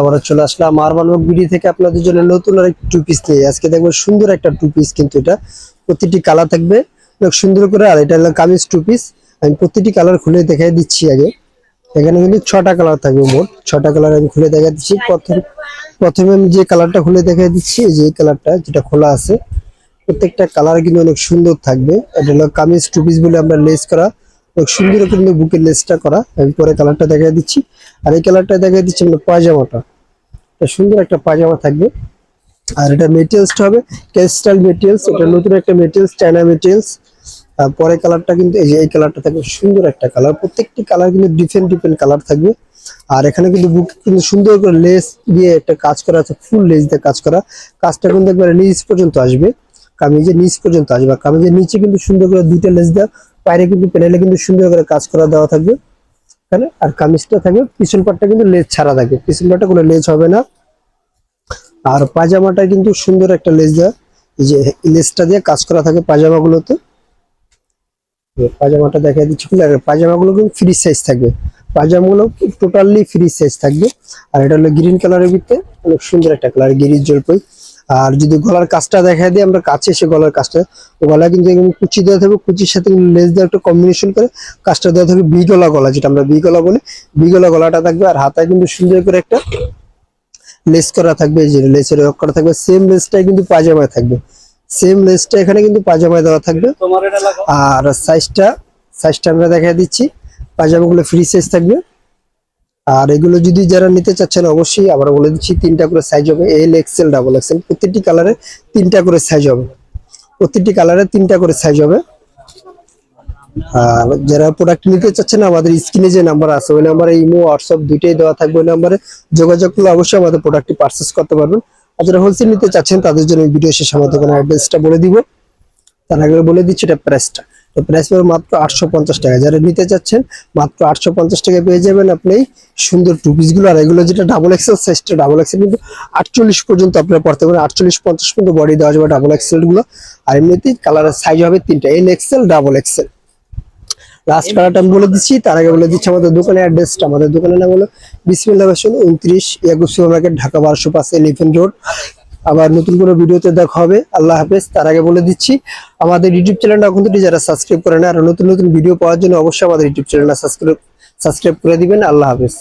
আবারও চলে আসলাম urban video থেকে আপনাদের জন্য নতুন আর টু পিস নিয়ে আজকে দেখব সুন্দর একটা টু পিস কিন্তু এটা। প্রতিটি কালার থাকবে। সুন্দর করে, আর এটা কামিজ টু পিস আমি প্রতিটি কালার খুলে দেখাই দিচ্ছি আগে। এখানে কিন্তু ছটা কালার থাকবে মোট। ছটা কালার আমি খুলে দেখা দিচ্ছি। প্রথম প্রথমে আমি যে কালারটা খুলে দেখাই দিচ্ছি যে কালারটা যেটা খোলা আছে, প্রত্যেকটা কালার কিন্তু অনেক সুন্দর থাকবে। এটা হলো কামিজ টু পিস বলে আমরা লেস করা সুন্দর কিন্তু বুকের লেসটা করা। আমি পরে কালারটা দেখাই দিচ্ছি। আর এই কালারটা দেখাই দিচ্ছি আমরা পায়জামাটা। সুন্দর একটা পায়জামা থাকবে। আর এটা মেটেরিয়ালসটা হবে ক্যাস্টাল মেটেরিয়ালস। এটা নতুন একটা মেটেরিয়ালস, চায়না মেটেরিয়ালস। পরে কালারটা কিন্তু এই যে এই কালারটা থাকবে, সুন্দর একটা কালার। প্রত্যেকটি কালার কিন্তু ডিফারেন্ট ডিফারেন্ট কালার থাকবে। আর এখানে কিন্তু বুক কিন্তু সুন্দর করে লেস দিয়ে একটা কাজ করা আছে ফুল লেস দিয়ে কাজ করা। কাজটা কিন্তু একবারে নিচ পর্যন্ত আসবে। কামিজের নিচ পর্যন্ত আসবে। কামিজের নিচে কিন্তু সুন্দর করে দুইটা লেস দেওয়া বাইরে কিন্তু প্যানেলে কিন্তু সুন্দর করে কাজ করা দেওয়া থাকবে। এখানে আর কামিজটা থাকবে, পিছন পাটটা কিন্তু লেজ ছাড়া থাকবে। পিছন পাটটা কোনো লেজ হবে না। আর পাজামাটা কিন্তু সুন্দর একটা লেজ দেওয়া। এই যে লেজটা দিয়ে কাজ করা থাকে পাজামাগুলোতে পাজামাটা দেখা দিচ্ছি খুলে। আর পাজামাগুলো কিন্তু ফ্রি সাইজ থাকবে। পাজামাগুলো টোটালি ফ্রি সাইজ থাকবে। আর এটা হলো গ্রিন কালারের ভিতরে। অনেক সুন্দর একটা কালার গিরিজ জলপাই। আর যদি গলার কাজটা দেখা দিই আমরা কাছে এসে গলার কাজটা গলা কিন্তু এরকম কুচি দেওয়া থাকবে কুচির সাথে লেস দেওয়া একটা কম্বিনেশন করে কাজটা দেওয়া থাকবে বি গলা গলা যেটা আমরা বি গলা বলি। বি গলা গলাটা থাকবে আর হাতায় কিন্তু সুন্দর করে একটা লেস করা থাকবে যে লেসের ওয়ার্ক করা থাকবে। সেম লেসটাই কিন্তু পাজামায় থাকবে। সেম লেসটা এখানে কিন্তু পাজামায় দেওয়া থাকবে। আর সাইজটা সাইজটা আমরা দেখা দিচ্ছি। পাজামাগুলো ফ্রি সাইজ থাকবে। আর এগুলো যদি যারা নিতে চাচ্ছেন, অবশ্যই আবার বলে দিচ্ছি, তিনটা করে সাইজ হবে এল এক্সেল ডাবল এক্সেল প্রত্যেকটি কালারে তিনটা করে সাইজ হবে। প্রত্যেকটি কালারে তিনটা করে সাইজ হবে। আর যারা প্রোডাক্ট নিতে চাচ্ছেন, আমাদের স্ক্রিনে যে নাম্বার আছে, ওই নাম্বারে ইমো হোয়াটসঅ্যাপ দুইটাই দেওয়া থাকবে ওই নাম্বারে যোগাযোগ করলে অবশ্যই আমাদের প্রোডাক্টটি পারচেস করতে পারবেন। আর যারা হোলসেল নিতে চাচ্ছেন, তাদের জন্য ভিডিও শেষে আমাদের কোনো অ্যাড্রেসটা বলে দিব। তার আগে বলে দিচ্ছি এটা প্রাইসটা তো প্রাইস পড়বে মাত্র আটশো পঞ্চাশ টাকা। যারা নিতে চাচ্ছেন, মাত্র আটশো পঞ্চাশ টাকা পেয়ে যাবেন আপনি সুন্দর টু গুলো। আর এগুলো যেটা ডাবল এক্সেল সাইজটা ডাবল এক্সেল কিন্তু আটচল্লিশ পর্যন্ত আপনারা পড়তে পারেন। আটচল্লিশ পঞ্চাশ পর্যন্ত বডি দেওয়া যাবে ডাবল এক্সেলগুলো। আর এমনিতেই কালারের সাইজ হবে তিনটা L XL double XL last কালারটা আমি বলে দিচ্ছি, তার আগে বলে দিচ্ছি আমাদের দোকানের অ্যাড্রেসটা আমাদের দোকানের নাম হলো বিসমিল্লা ফ্যাশন উনত্রিশ সুপার মার্কেট ঢাকা বারোশো পাঁচ এলিফেন্ট রোড আবার নতুন কোনো ভিডিওতে দেখা হবে। আল্লাহ হাফেজ, তার আগে বলে দিচ্ছি, আমাদের ইউটিউব চ্যানেলটা এখন থেকে যারা সাবস্ক্রাইব করে না আর নতুন নতুন ভিডিও পাওয়ার জন্য অবশ্যই আমাদের ইউটিউব চ্যানেলটা সাবস্ক্রাইব সাবস্ক্রাইব করে দিবেন। আল্লাহ হাফেজ।